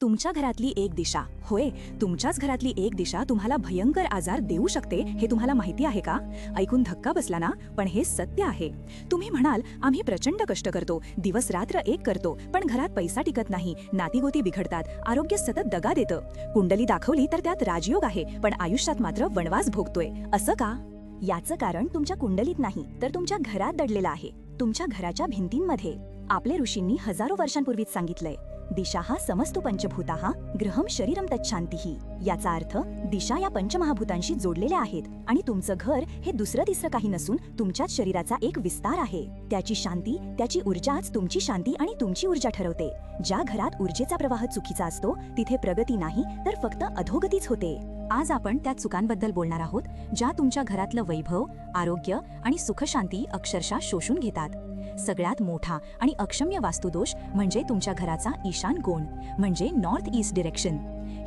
तुमच्या घरातली एक दिशा. होय तुमच्याच घरातली एक दिशा तुम्हाला भयंकर आजार देऊ शकते हे तुम्हाला माहिती आहे का? ऐकून धक्का बसला ना पण हे सत्य आहे. तुम्ही म्हणाल आम्ही प्रचंड कष्ट करतो दिवस रात्र एक करतो पण घरात पैसा टिकत नाही नातीगोती बिघडतात आरोग्य सतत दगा देतं. कुंडली दाखवली तर त्यात राजयोग आहे पण आयुष्यात मात्र वणवास भोगतोय. असं का? याचं कारण तुमच्या कुंडलीत नाही तर तुमच्या घरात दडलेलं आहे. तुमच्या घराच्या भिंतींमध्ये. आपल्या ऋषींनी हजारो वर्षांपूर्वीच सांगितलंय. दिशा हा समस्तो पंचभूता ग्रहम शरीरम तच्छांतीही याचा अर्थ दिशा या पंचमहाभूतांशी जोडलेल्या आहेत आणि तुमचं घर हे दुसरं तिसरं काही नसून तुमच्याच शरीराचा एक विस्तार आहे. त्याची शांती त्याची ऊर्जाच तुमची शांती आणि तुमची ऊर्जा ठरवते. ज्या घरात ऊर्जेचा प्रवाह चुकीचा असतो तिथे प्रगती नाही तर फक्त अधोगतीच होते. आज आपण त्या चुकांबद्दल बोलणार आहोत ज्या तुमच्या घरातलं वैभव आरोग्य आणि सुखशांती अक्षरशः शोषून घेतात. सगळ्यात मोठा आणि अक्षम्य वास्तुदोष म्हणजे तुमच्या घराचा ईशान कोण म्हणजे नॉर्थ ईस्ट डिरेक्शन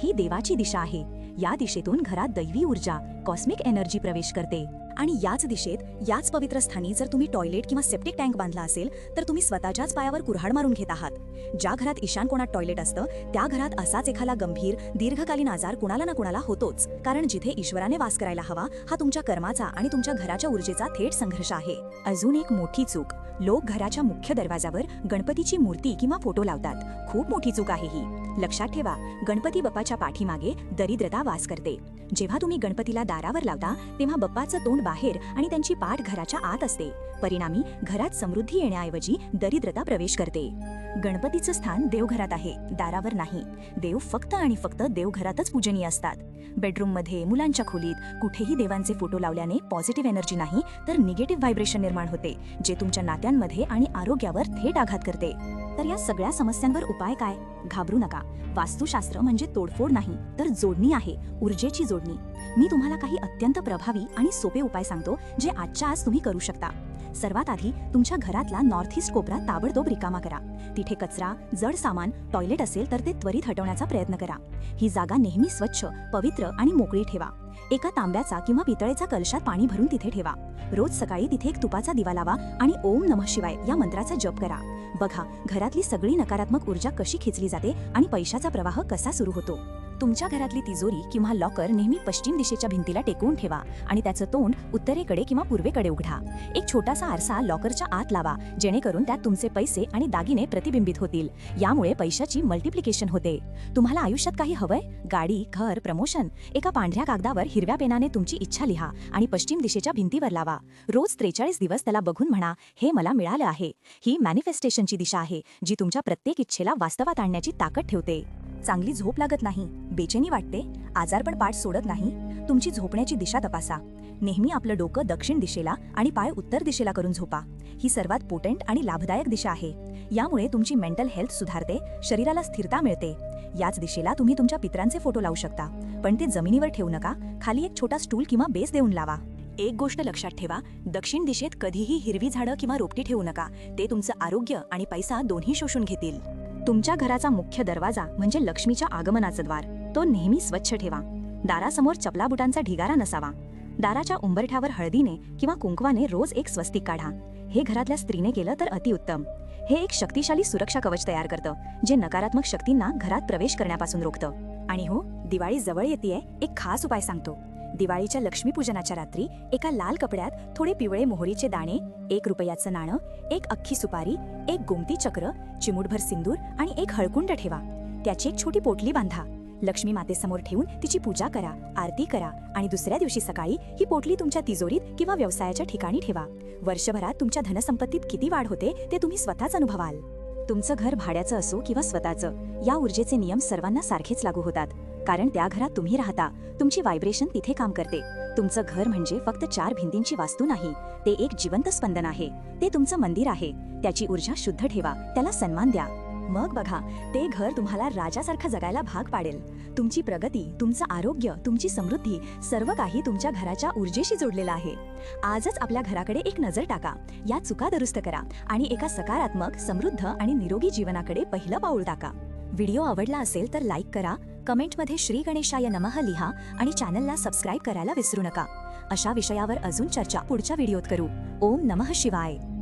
ही देवाची दिशा आहे. या दिशेतून घरात दैवी ऊर्जा कॉस्मिक एनर्जी प्रवेश करते. आणि याच दिशेत याच पवित्र स्थानी जर तुम्ही टॉयलेट किंवा सेप्टिक टँक बांधला असेल तर तुम्ही स्वतःच्याच पायावर कुऱ्हाड मारून घेत आहात. ज्या घरात ईशान कोणात टॉयलेट असतं त्या घरात असाच एखादा गंभीर दीर्घकालीन आजार कुणाला ना कुणाला होतोच. कारण जिथे ईश्वराने वास करायला हवा हा तुमच्या कर्माचा आणि तुमच्या घराच्या ऊर्जेचा थेट संघर्ष आहे. अजून एक मोठी चूक. लोक घराच्या मुख्य दरवाजावर गणपतीची मूर्ती किंवा फोटो लावतात. खूप मोठी चूक आहे ही. लक्षात ठेवा गणपती बप्पाच्या पाठीमागे दरिद्रता वास करते. जेव्हा तुम्ही गणपतीला दारावर लावता तेव्हा बप्पाचं तोंड बाहेर आणि त्यांची पाठ घराच्या आत असते. परिणामी घरात समृद्धी येण्याऐवजी दरिद्रता प्रवेश करते. गणपतीचं स्थान देवघरात आहे दारावर नाही. देव फक्त आणि फक्त देवघरातच पूजनीय असतात. बेडरूममध्ये मुलांच्या खोलीत कुठेही देवांचे फोटो लावल्याने पॉझिटिव्ह एनर्जी नाही तर निगेटिव्ह व्हायब्रेशन निर्माण होते जे तुमच्या नात्यांमध्ये आणि आरोग्यावर थेट आघात करते. तर या सगळ्या समस्यांवर उपाय काय? घाबरू नका. वास्तुशास्त्र म्हणजे तोडफोड नाही तर जोडणी आहे ऊर्जेची जोडणी. मी तुम्हाला काही अत्यंत प्रभावी आणि सोपे उपाय सांगतो जे आजच्या आज तुम्ही करू शकता. सर्वात आधी तुमच्या घरातला नॉर्थ ईस्ट कोपरा ताबडतोब रिकामा करा. तिथे कचरा जड सामान टॉयलेट असेल तर ते त्वरित हटवण्याचा प्रयत्न करा. ही जागा नेहमी स्वच्छ पवित्र आणि मोकळी ठेवा. एका तांब्याचा किंवा पितळेचा कलशात पाणी भरून तिथे ठेवा. रोज सकाळी तिथे एक तुपाचा दिवा लावा आणि ओम नमः शिवाय या मंत्राचा जप करा. बघा घरातली सगळी नकारात्मक ऊर्जा कशी खेचली जाते आणि पैशाचा प्रवाह कसा सुरू होतो? तुमच्या घरातली तिजोरी किंवा लॉकर नेहमी पश्चिम दिशेच्या भिंतीला टेकवून ठेवा आणि त्याचं तोंड उत्तरेकडे किंवा पूर्वेकडे उघडा. एक छोटासा आरसा लॉकरच्या आत लावा जेणेकरून त्यात तुमचे पैसे आणि दागिने प्रतिबिंबित होतील. यामुळे पैशाची मल्टिप्लिकेशन होते. तुम्हाला आयुष्यात काही हवंय? गाडी घर प्रमोशन एका पांढऱ्या कागदावर हिरव्या पेनाने तुमची इच्छा लिहा आणि पश्चिम दिशेच्या भिंतीवर लावा. रोज त्रेचाळीस दिवस त्याला बघून म्हणा हे मला मिळालं आहे. ही मॅनिफेस्टेशनची दिशा आहे जी तुमच्या प्रत्येक इच्छेला वास्तवात आणण्याची ताकद ठेवते. चांगली झोप लागत नाही. बेचैनी वाटते. आजारपण पाठ सोडत नाही. तुमची झोपण्याची दिशा तपासा. नेहमी आपलं डोकं दक्षिण दिशेला आणि पाय उत्तर दिशेला करून झोपा. ही सर्वात पोटेंट आणि लाभदायक दिशा आहे. यामुळे तुमची मेंटल हेल्थ सुधारते शरीराला स्थिरता मिळते. याच दिशेला तुम्ही तुमच्या पित्रांचे फोटो लावू शकता. पण ते जमिनीवर ठेवू नका. खाली एक छोटा स्टूल किंवा बेस देऊन लावा. एक गोष्ट लक्षात ठेवा. दक्षिण दिशेत कधीही हिरवी झाडं किंवा रोपटी ठेवू नका. ते तुमचं आरोग्य आणि पैसा दोन्ही शोषून घेतील. तुमच्या घराचा मुख्य दरवाजा म्हणजे लक्ष्मीच्या आगमनाचं द्वार. तो नेहमी स्वच्छ ठेवा. दारासमोर चपला बुटांचा ढिगारा नसावा. दाराच्या उंबरठ्यावर हळदीने किंवा कुंकवाने रोज एक स्वस्तिक काढा. हे घरातल्या स्त्रीने केलं तर अतिउत्तम हे एक शक्तिशाली सुरक्षा कवच तयार करतं जे नकारात्मक शक्तींना घरात प्रवेश करण्यापासून रोखतं. आणि हो दिवाळी जवळ येते एक खास उपाय सांगतो. दिवाळीच्या लक्ष्मीपूजनाच्या रात्री एका लाल कपड्यात थोडे पिवळे मोहरीचे दाणे एक रुपयाचं नाणं एक अख्खी सुपारी एक गोमती चक्र चिमूटभर सिंदूर आणि एक हळकुंड ठेवा. त्याची एक छोटी पोटली बांधा. लक्ष्मी मातेसमोर ठेवून तिची पूजा करा आरती करा आणि दुसऱ्या दिवशी सकाळी ही पोटली तुमच्या तिजोरीत किंवा व्यवसायाच्या ठिकाणी ठेवा. वर्षभरात तुमच्या धनसंपत्तीत किती वाढ होते ते तुम्ही स्वतःच अनुभवाल. तुमचं घर भाड्याचं असो किंवा स्वतःचं या ऊर्जेचे नियम सर्वांना सारखेच लागू होतात. कारण त्या घरात तुम्ही राहता. तुमची व्हायब्रेशन तिथे काम करते. तुमचं घर म्हणजे फक्त चार भिंतींची वास्तू नाही ते एक जिवंत स्पंदन आहे. ते तुमचं मंदिर आहे. त्याची ऊर्जा शुद्ध ठेवा. त्याला सन्मान द्या. मग बघा ते घर तुम्हाला राजासारखं जगायला भाग पाडेल. तुमची प्रगती तुमचं आरोग्य तुमची समृद्धी सर्व काही तुमच्या घराच्या ऊर्जेशी जोडलेलं आहे. आजच आपल्या घराकडे एक नजर टाका. या चुका दुरुस्त करा आणि एका सकारात्मक समृद्ध आणि निरोगी जीवनाकडे पहिलं पाऊल टाका. व्हिडिओ आवडला असेल तर लाईक करा. कमेंटमध्ये श्री गणेशाय नमः लिहा आणि चॅनलला सबस्क्राईब करायला विसरू नका. अशा विषयावर अजून चर्चा पुढच्या व्हिडिओत करू. ओम नमः शिवाय.